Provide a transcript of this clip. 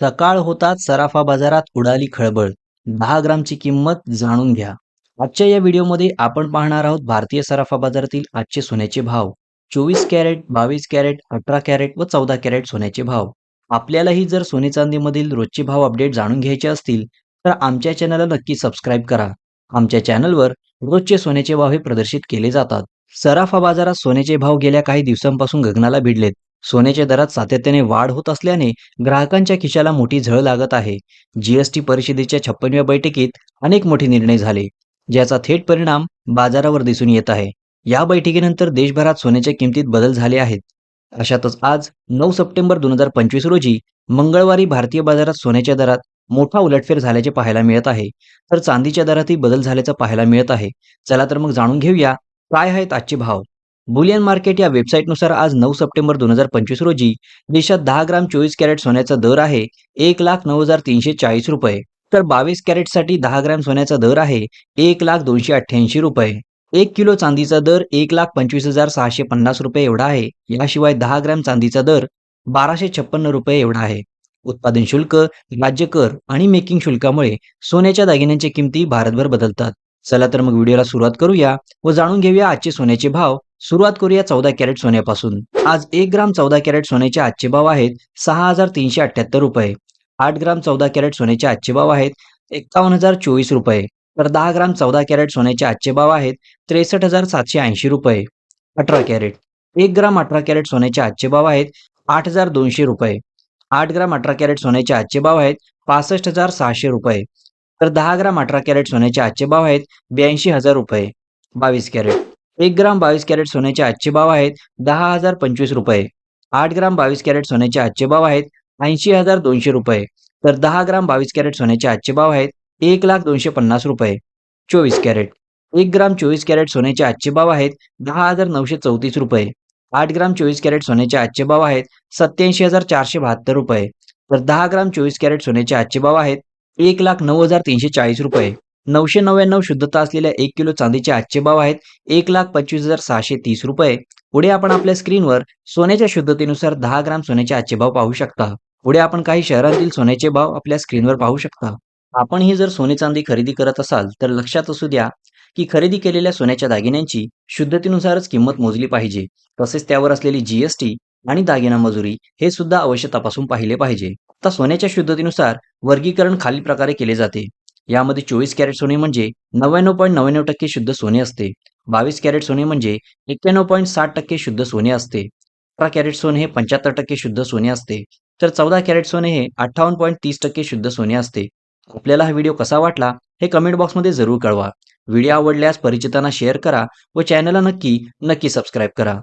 सकाळ होताच सराफा बाजारात उडाली खळबळ. दहा ग्रामची किंमत जाणून घ्या. आजच्या या व्हिडिओमध्ये आपण पाहणार आहोत भारतीय सराफा बाजारातील आजचे सोन्याचे भाव. चोवीस कॅरेट बावीस कॅरेट अठरा कॅरेट व चौदा कॅरेट सोन्याचे भाव. आपल्यालाही जर सोने चांदीमधील रोजचे भाव अपडेट जाणून घ्यायचे असतील तर आमच्या चॅनलला नक्की सबस्क्राईब करा. आमच्या चॅनलवर रोजचे सोन्याचे भाव हे प्रदर्शित केले जातात. सराफा बाजारात सोन्याचे भाव गेल्या काही दिवसांपासून गगनाला भिडलेत. सोन्याच्या दरात सातत्याने वाढ होत असल्याने ग्राहकांच्या खिशाला मोठी झळ लागत आहे. जीएसटी परिषदेच्या छप्पनव्या बैठकीत अनेक मोठे निर्णय झाले ज्याचा थेट परिणाम बाजारावर दिसून येत आहे. या बैठकीनंतर देशभरात सोन्याच्या किमतीत बदल झाले आहेत. अशातच आज नऊ सप्टेंबर दोन हजार पंचवीस रोजी मंगळवारी भारतीय बाजारात सोन्याच्या दरात मोठा उलटफेर झाल्याचे पाहायला मिळत आहे. तर चांदीच्या दरातही बदल झाल्याचं पाहायला मिळत आहे. चला तर मग जाणून घेऊया काय आहेत आजचे भाव? बुलियन मार्केट या वेबसाईटनुसार आज नऊ सप्टेंबर दोन हजार पंचवीस रोजी देशात दहा ग्राम चोवीस कॅरेट सोन्याचा दर आहे एक लाख नऊ हजार तीनशे चाळीस रुपये. तर बावीस कॅरेटसाठी दहा ग्रॅम सोन्याचा दर आहे एक लाख दोनशे अठ्ठ्याऐंशी रुपये. एक किलो चांदीचा दर एक लाख पंचवीस हजार सहाशे पन्नास रुपये एवढा आहे याशिवाय दहा ग्रॅम चांदीचा दर बाराशे छप्पन्न रुपये एवढा आहे. उत्पादन शुल्क राज्य कर आणि मेकिंग शुल्कामुळे सोन्याच्या दागिन्यांच्या किमती भारतभर बदलतात. चला तर मग व्हिडिओला सुरुवात करूया व जाणून घेऊया आजचे सोन्याचे भाव सुरुवात करूया चौदा कॅरेट सोन्यापासून. आज एक ग्राम चौदा कॅरेट सोन्याचे आजचे भाव आहेत सहा हजार तीनशे अठ्ठ्याहत्तर रुपये. आठ ग्राम चौदा कॅरेट सोन्याचे आजचे भाव आहेत एकावन्न हजार चोवीस रुपये. तर दहा ग्राम चौदा कॅरेट सोन्याचे आजचे भाव आहेत त्रेसष्ट हजार सातशे ऐंशी रुपये. अठरा कॅरेट. एक ग्राम अठरा कॅरेट सोन्याचे आजचे भाव आहेत आठ हजार दोनशे रुपये. आठ ग्राम अठरा कॅरेट सोन्याचे आजचे भाव आहेत पासष्ट हजार सहाशे रुपये. तर दहा ग्राम अठरा कॅरेट सोन्याचे आजचे भाव आहेत ब्याऐंशी हजार रुपये. बावीस कॅरेट. एक ग्राम बावीस कॅरेट सोन्याचे आजचे भाव आहेत दहा हजार पंचवीस रुपये. आठ ग्राम बावीस कॅरेट सोन्याचे आजचे भाव आहेत ऐंशी हजार दोनशे रुपये. तर दहा ग्राम बावीस कॅरेट सोन्याचे आजचे भाव आहेत एक लाख दोनशे पन्नास रुपये. चोवीस कॅरेट. एक ग्राम चोवीस कॅरेट सोन्याचे आजचे भाव आहेत दहा हजार नऊशे चौतीस रुपये. आठ ग्राम चोवीस कॅरेट सोन्याचे आजचे भाव आहेत सत्याऐंशी हजार चारशे बहात्तर रुपये. तर दहा ग्राम चोवीस कॅरेट सोन्याचे आजचे भाव आहेत एक लाख नऊ हजार तीनशे चाळीस रुपये. नऊशे नव्याण्णव शुद्धता असलेल्या एक किलो चांदीचे आजचे भाव आहेत एक लाख पंचवीस हजार सहाशे तीस रुपये. पुढे आपण आपल्या स्क्रीनवर सोन्याच्या शुद्धतेनुसार दहा ग्राम सोन्याचे आजचे भाव पाहू शकता. पुढे आपण काही शहरातील सोन्याचे भाव आपल्या स्क्रीनवर पाहू शकता. आपण ही जर सोने चांदी खरेदी करत असाल तर लक्षात असू द्या की खरेदी केलेल्या सोन्याच्या दागिन्यांची शुद्धतेनुसारच किंमत मोजली पाहिजे. तसेच त्यावर असलेली जीएसटी आणि दागिना मजुरी हे सुद्धा अवश्य तपासून पाहिले पाहिजे. आता सोन्याच्या शुद्धतेनुसार वर्गीकरण खालील प्रकारे केले जाते. यामध्ये चोवीस कॅरेट सोने म्हणजे नव्याण्णव पॉईंट नव्याण्णव टक्के शुद्ध सोने असते. बावीस कॅरेट सोने म्हणजे एक्क्याण्णव पॉईंट साठ टक्के शुद्ध सोने असते. अठरा कॅरेट सोने हे पंच्याहत्तर टक्के शुद्ध सोने असते. तर चौदा कॅरेट सोने हे अठ्ठावन्न पॉईंट तीस टक्के शुद्ध सोने असते. आपल्याला हा व्हिडिओ कसा वाटला हे कमेंट बॉक्समध्ये जरूर कळवा. व्हिडिओ आवडल्यास परिचितांना शेअर करा व चॅनलला नक्की नक्की सबस्क्राईब करा.